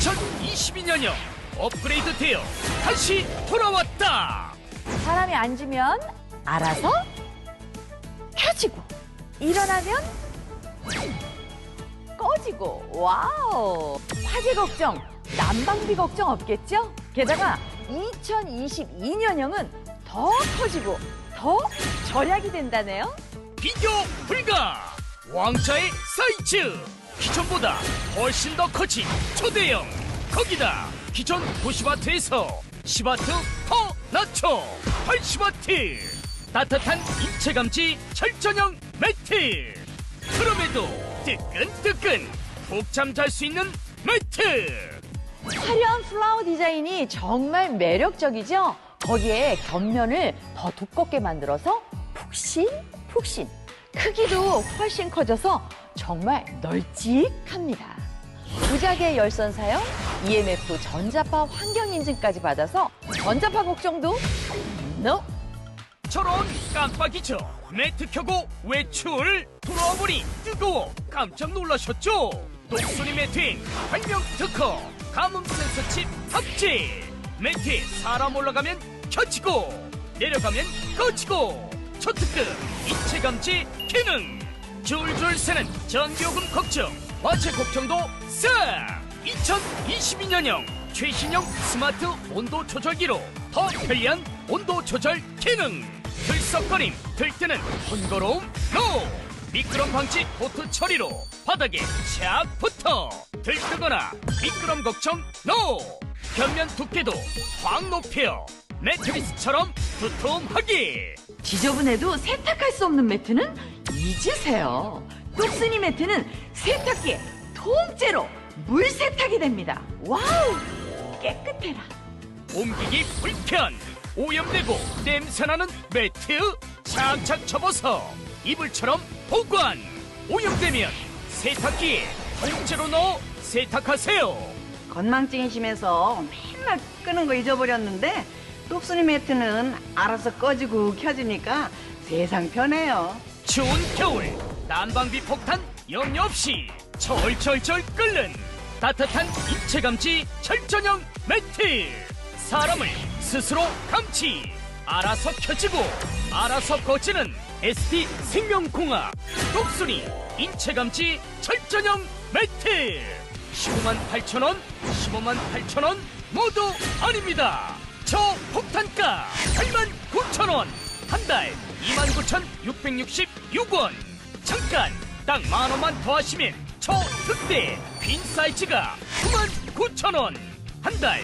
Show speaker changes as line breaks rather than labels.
2022년형 업그레이드 되어 다시 돌아왔다.
사람이 앉으면 알아서 켜지고 일어나면 꺼지고 와우 화재 걱정 난방비 걱정 없겠죠? 게다가 2022년형은 더 커지고 더 절약이 된다네요.
비교 불가. 왕자의 사이즈. 기존보다 훨씬 더 커진 초대형. 거기다 기존 90와트에서 10와트 더 낮춰 80와트. 따뜻한 입체 감지 절전형 매트. 그럼에도 뜨끈뜨끈 푹 잠 잘 수 있는 매트.
화려한 플라워 디자인이 정말 매력적이죠? 거기에 겉면을 더 두껍게 만들어서 푹신 푹신 크기도 훨씬 커져서 정말 널찍합니다. 무작의 열선 사용, EMF 전자파 환경 인증까지 받아서 전자파 걱정도 NO!
저런 깜빡이죠. 매트 켜고 외출 돌아와 보니 뜨거워 깜짝 놀라셨죠? 독수리 매트엔 발명 특허 감음 센서 칩 탑재 매트에 사람 올라가면 켜지고 내려가면 꺼지고 초특급 입체 감지 기능. 줄줄 새는 전기요금 걱정. 화재 걱정도 싹 2022년형 최신형 스마트 온도 조절기로 더 편리한 온도 조절 기능. 들썩거림 들뜨는 번거로움 노. 미끄럼 방지 코트 처리로 바닥에 착 붙어 들뜨거나 미끄럼 걱정 노. 벽면 두께도 확 높여 매트리스처럼 두툼하게.
지저분해도 세탁할 수 없는 매트는 잊으세요. 똑순이 매트는 세탁기에 통째로 물 세탁이 됩니다. 와우! 깨끗해라.
옮기기 불편 오염되고 냄새나는 매트 착착 접어서 이불처럼 보관 오염되면 세탁기에 통째로 넣어 세탁하세요
건망증이 심해서 맨날 끄는 거 잊어버렸는데 똑순이 매트는 알아서 꺼지고 켜지니까 세상 편해요.
추운 겨울 난방비 폭탄 염려 없이 철철철 끓는 따뜻한 입체 감지 철전형 매트. 사람을 스스로 감지 알아서 켜지고 알아서 꺼지는 ST 생명공학 독수리 인체 감지 철전형 매트. 15만 8천 원 15만 8천 원 모두 아닙니다. 저 폭탄가 8만 9천 원한달 29,666원. 잠깐 딱 만 원만 더 하시면 저 특대 빈 사이즈가 99,000원. 한달